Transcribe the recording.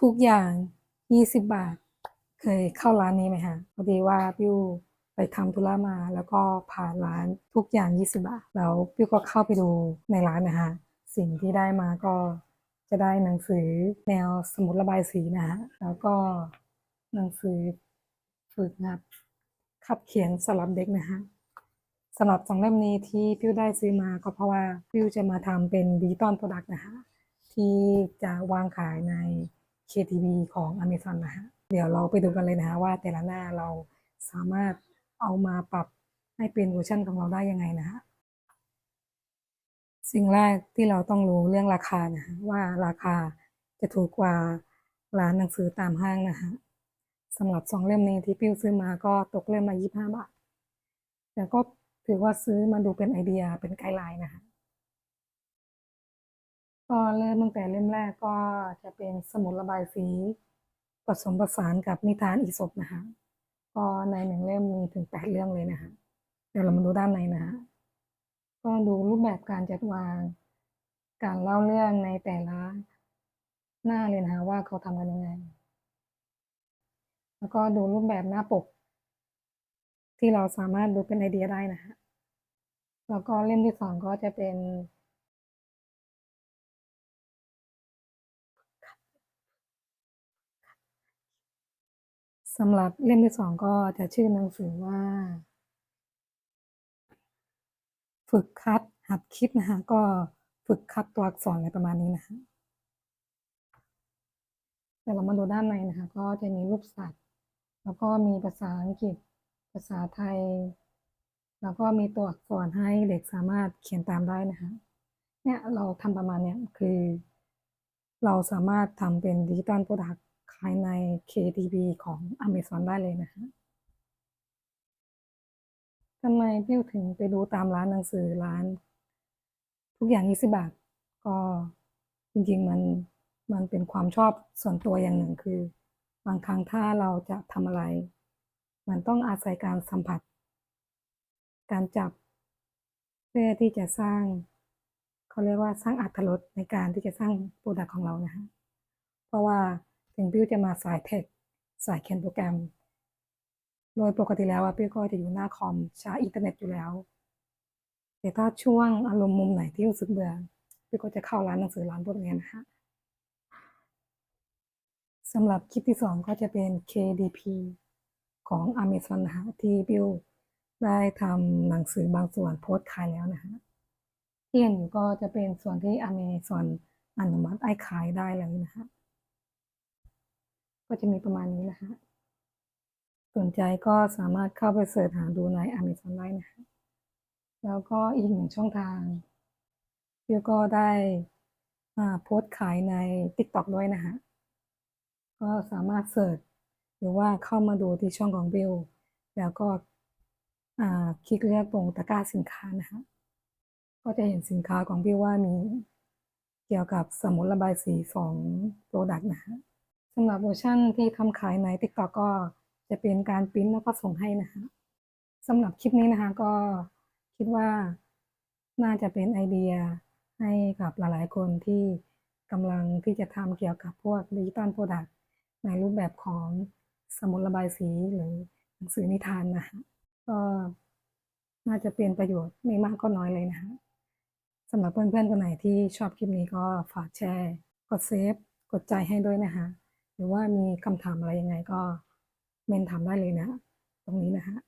ทุกอย่างยี่สิบบาท เคยเข้าร้านนี้ไหมคะพอดีว่าปิ้วไปทำธุระมาแล้วก็ผ่านร้านทุกอย่างยี่สิบาท แล้วปิ้วก็เข้าไปดูในร้านนะคะสิ่งที่ได้มาก็จะได้หนังสือแนวสมุดระบายสีนะฮะแล้วก็หนังสือฝึกหัดขับเขียนสำหรับเด็กนะฮะสำหรับสองเล่มนี้ที่ปิ้วได้ซื้อมาก็เพราะว่าปิ้วจะมาทำเป็นดิจิตอลโปรดักต์นะคะที่จะวางขายใน KTV ของ Amazon นะฮะ เดี๋ยวเราไปดูกันเลยนะฮะว่าแต่ละหน้าเราสามารถเอามาปรับให้เป็นเวอร์ชันของเราได้ยังไงนะฮะ สิ่งแรกที่เราต้องรู้เรื่องราคานะฮะว่าราคาจะถูกกว่าร้านหนังสือตามห้างนะฮะสำหรับสองเล่มนี้ที่ปิ้วซื้อมาก็ตกเล่มมา 25 บาท แต่ก็ถือว่าซื้อมาดูเป็นไอเดียเป็นไกด์ไลน์นะคะ ก็เริ่มตั้งแต่เล่มแรกก็จะเป็นสมุดระบายสีผสมผสานกับนิทานอีสปนะคะก็ในหนึ่งเล่มมีถึงแปดเรื่องเลยนะคะเดี๋ยวเรามาดูด้านในนะคะก็ดูรูปแบบการจัดวาง การเล่าเรื่องในแต่ละหน้าเลยนะคะว่าเขาทำกันยังไง แล้วก็ดูรูปแบบหน้าปก ที่เราสามารถดูเป็นไอเดียได้นะคะแล้วก็เล่มที่สองก็จะเป็น สำหรับเล่มที่สองก็จะชื่อหนังสือว่า ฝึกคัดหัดคิดนะคะก็ฝึกคัดตัวอักษรอะไรประมาณนี้นะคะแต่เรามาดูด้านในนะคะ ก็จะมีรูปสัตว์ แล้วก็มีภาษาอังกฤษ ภาษาไทย แล้วก็มีตัวอักษรให้เด็กสามารถเขียนตามได้นะคะ เนี่ยเราทำประมาณเนี้ยคือ เราสามารถทำเป็นดิจิตอลโปรดัก ต์ขายใน KTV ของ Amazon ได้เลยนะคะทำไมพี่ถึงไปดูตามร้านหนังสือร้าน ทุกอย่าง20บาท ก็จริงๆมันมันเป็นความชอบส่วนตัวอย่างหนึ่งคือ บางครั้งถ้าเราจะทำอะไร มันต้องอาศัยการสัมผัส การจับเพื่อที่จะสร้างเขาเรียกว่าสร้างอัตรสในการที่จะสร้างโปรดักของเรานะคะเพราะว่า ถึงพิวจะมาสายเทคสายเขียนโปรแกรม โดยปกติแล้วว่าพิวก็จะอยู่หน้าคอมใช้อินเทอร์เน็ตอยู่แล้ว แต่ถ้าช่วงอารมณ์มุมไหนที่รู้สึกเบื่อพิวก็จะเข้าร้านหนังสือร้านพวกนี้นะคะสำหรับคลิปที่สองก็จะเป็น KDP ของ Amazon นะคะที่พิวได้ทำหนังสือบางส่วนโพสต์ขายแล้วนะคะที่เห็นอยู่ก็จะเป็นส่วนที่ Amazon อนุมัติให้ขายได้เลยนะคะ ก็จะมีประมาณนี้นะคะ สนใจก็สามารถเข้าไปเสิร์ชหาดูใน Amazon ได้นะคะ แล้วก็อีกหนึ่งช่องทางเพี่ก็ได้โพสต์ขายใน TikTok ด้วยนะคะ ก็สามารถเสิร์ชหรือว่าเข้ามาดูที่ช่องของบิลแล้วก็คลิกเลือกตรงตะกร้าสินค้านะคะก็จะเห็นสินค้าของพี่ว่ามีเกี่ยวกับสมุดระบายสีสองโปรดักต์นะคะ สำหรับเวอร์ชั่นที่ทำขายใน TikTok ก็จะเป็นการปริ้นแล้วก็ส่งให้นะคะสำหรับคลิปนี้นะคะก็คิดว่าน่าจะเป็นไอเดียให้กับหลายๆคนที่กำลังที่จะทำเกี่ยวกับพวกดิจิตอลโปรดักต์ในรูปแบบของสมุดระบายสีหรือหนังสือนิทานนะคะก็น่าจะเป็นประโยชน์ไม่มากก็น้อยเลยนะคะสำหรับเพื่อนๆคนไหนที่ชอบคลิปนี้ก็ฝากแชร์ กดเซฟ กดใจให้ด้วยนะคะ หรือว่ามีคำถามอะไรยังไงก็เมนถามได้เลยนะ ตรงนี้นะฮะ